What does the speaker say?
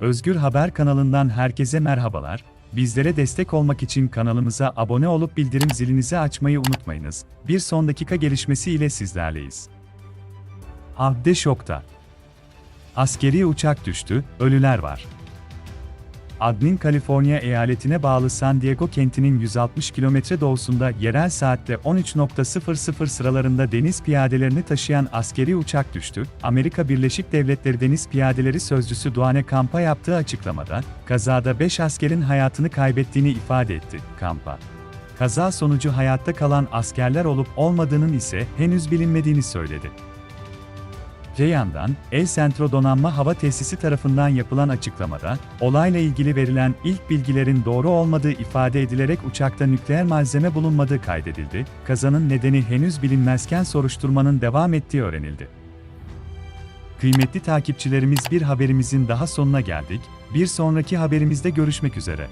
Özgür Haber kanalından herkese merhabalar. Bizlere destek olmak için kanalımıza abone olup bildirim zilinizi açmayı unutmayınız. Bir son dakika gelişmesi ile sizlerleyiz. Abde şokta. Askeri uçak düştü, ölüler var. Adnin Kaliforniya eyaletine bağlı San Diego kentinin 160 kilometre doğusunda yerel saatte 13.00 sıralarında deniz piyadelerini taşıyan askeri uçak düştü. Amerika Birleşik Devletleri Deniz Piyadeleri Sözcüsü Duane Kampa yaptığı açıklamada, kazada 5 askerin hayatını kaybettiğini ifade etti. Kampa. Kaza sonucu hayatta kalan askerler olup olmadığının ise henüz bilinmediğini söyledi. Öte yandan, El Centro Donanma Hava Tesisi tarafından yapılan açıklamada, olayla ilgili verilen ilk bilgilerin doğru olmadığı ifade edilerek uçakta nükleer malzeme bulunmadığı kaydedildi, kazanın nedeni henüz bilinmezken soruşturmanın devam ettiği öğrenildi. Kıymetli takipçilerimiz bir haberimizin daha sonuna geldik, bir sonraki haberimizde görüşmek üzere.